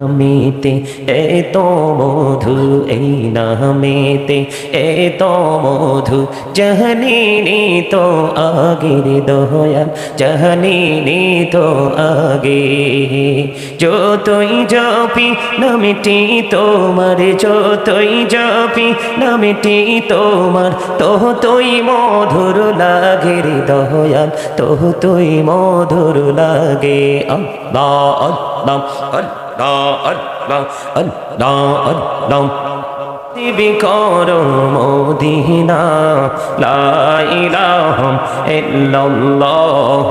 নামেতে এত মধু এই নামেতে এত মধু জাহানিনি তো আগের দয়াল, জাহানিনি তো আগে। যতই জপি নামটি তোমার, যতই জপি নামটি তোমার তোহ তুই মধুর লাগে রে দয়াল তোহ তুই মধুর লাগে। আল্লাহ আল্লাহ আল্লাহ। আল্লাহ আল্লাহ আল্লাহ দিবি করো মদিনা লা ইলাহা ইল্লাল্লাহ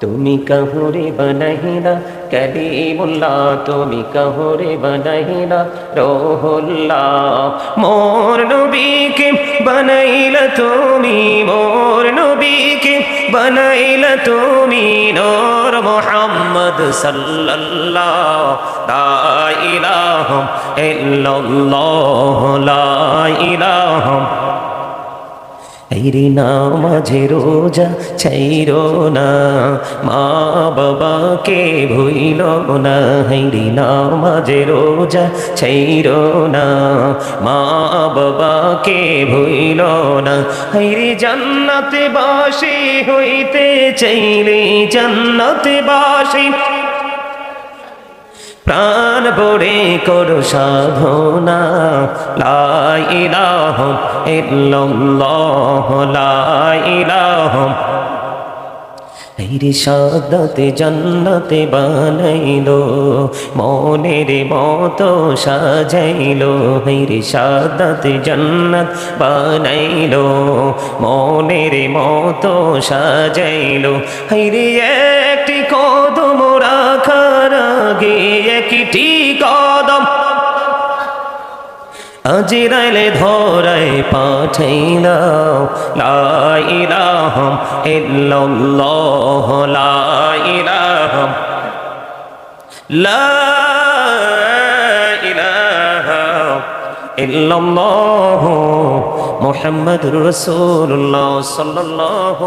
তুমি কহুরে বনহিলা কলিমুল্লাহ, তুমি কহুরে বনহিলা রোহুল্লাহ, মোর নবীকে বনাইলা তুমি, মোর নবীকে বনাইলা তুমি, নূর মুহাম্মদ সাল্লাল্লাহ, লা ইলাহা ইল্লাল্লাহ, লা ইলাহা হেরি না মাঝে রোজা ছাইরো না। মা বাবাকে ভুইল না। হেরি না মাঝে রোজা ছাইরো না। মা বাবাকে ভুইল না। হেরি জান্নাতে বাসি হইতে চাইলে জান্নাতে বাসি প্রাণ ভরে করো সাধনা। লাইলাহ ইল্লাল্লাহ লাইলাহ রে সাদাতে জান্নাতে বানাইলো, মনের মতো সাজাইলো। রে সাদাতে জান্নাত বানাইলো, মনের মতো সাজাইলো। রে একটি রাখার আগে একটি কদম? আজিরাইলে ধরাই পাঠাইলাও লাইলাহম ইল্লাল্লাহ লাইলাহম লা ইলাহা ইল্লাল্লাহ, মুহাম্মাদুর রাসূলুল্লাহ, সাল্লাল্লাহু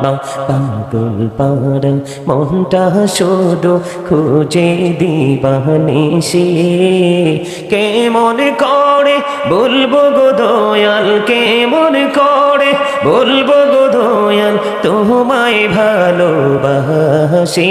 আল্লাহ পাগল পাড়া মনটা শুধু খুঁজে দিবানিসি কেমন করে বলব গো দয়াল কেমন করে বলব গো দয়াল, তোমায় ভালোবাসি।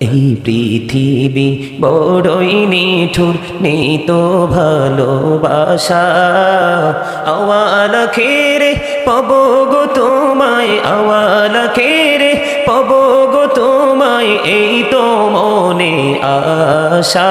এই পৃথিবী বড়ই নিঠুর, নেই তো ভালোবাসা। আওয়াল খেরে পব গো তোমায়? আওয়াল খেরে পব গো তোমায়? এই তো মনে আশা।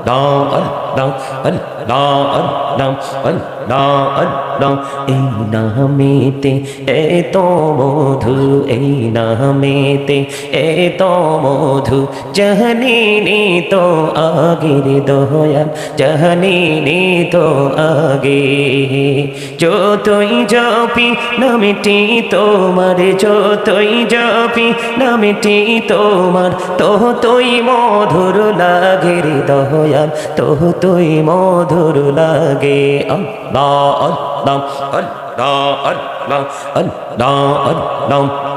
আল্লাহ আল্লাহ আল্লাহ আল্লাহ আল্লাহ আল্লাহ আল্লাহ এই নামেতে এত মধু এই নামেতে এত মধু জাহানিনি তো আগের দয়াল জাহানিনি তো আগে যতই জপি নামটি তোমার যতই জপি নামটি তোমার তো তুই মধুর লাগে রে দয়াল দয়াল তো তুই মধুর লাগে। অল্লাহ অল্লাহ অল্লাহ অল্লাহ অল্লাহ অল্লাহ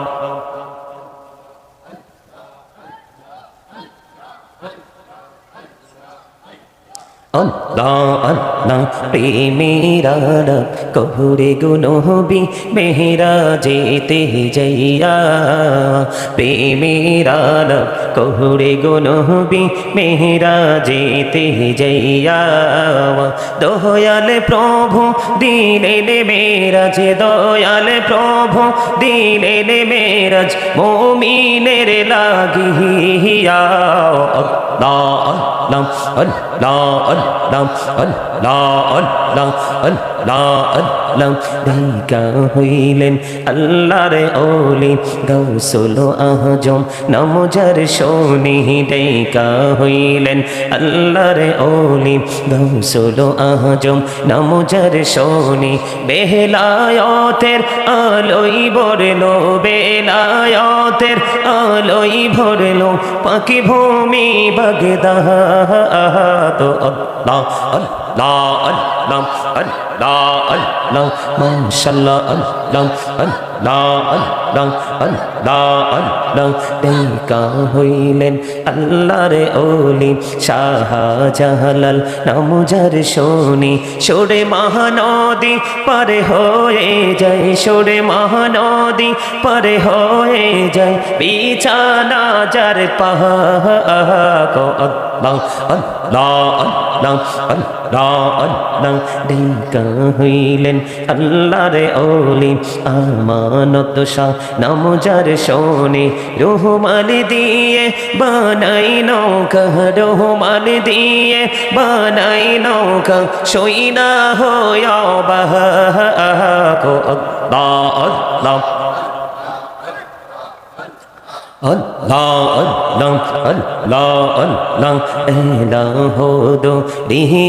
আল্লাহ আল্লাহ প্রেমেরা কহুরে গুনহবি মেহরা, যেতে যাইয়া। প্রেমেরা কহুরে গুনহবি মেহরা, যেতে যাইয়া। দয়াল প্রভু দিলেন মেরাজ, দয়াল প্রভু দিলেন মেরাজ, মোমিনের লাগিয়া। আল্লাহ আল্লাহ আল্লাহ আল্লাহ আল্লাহ আল্লাহ আল্লাহ আল্লাহ দাইকা হইলেন আল্লাহর ওলি গৌসুল আহজম নমজার শোনি দাইকা হইলেন আল্লাহর ওলি গৌসুল আহজম নমজার শোনি বেহলায়তের আলোই বরলো বেলায়তের আলোই ভরলো। পাখি ভূমি বগদা তো আল্লাহ আল্লাহ আল্লাহ আল্লাহ আল্লাহ হইলেন ওলি শাহজালাল। নামুজার শোনি, সরে মহানদী পারে হয়ে যায়, সরে মহানদী পারে হয়ে যায়। বিছানা যার পাহা lang an la an lang an la an lang ডেকা হইলেন আল্লাহ রে ওলি আমানত শাহ নাম যার শোনে রোহমাল দিয়ে বানাই নৌকা রোহমাল দিয়ে বানাই নৌকা সই না হয় বাহ আহ আহ আহ আহ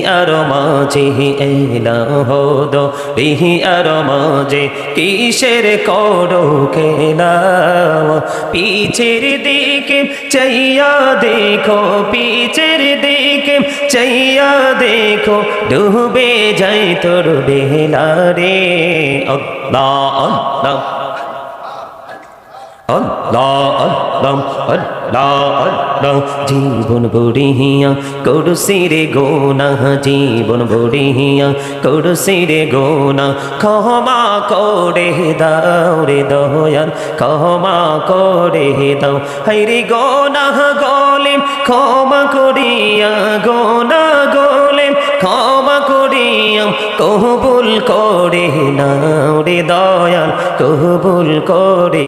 আর রিহি আর কিসের করো খেলা পিছের দিকে চাইয়া দেখো পিছের দিকে চাইয়া দেখো ডুবে যাই তোর বেলা রে আল্লাহ জীবন বড়িয়া করুসি রে গোনা জীবন বড়িয়া করুসি রে গোনা ক্ষমা করে দাও রে দয়াল, ক্ষমা করে দাও। হাইরে গোনা গোলেম, ক্ষমা করিয়া গোনা গোলেম, ক্ষমা করিয়া। কহবুল করে নাও রে দয়াল কহবুল করে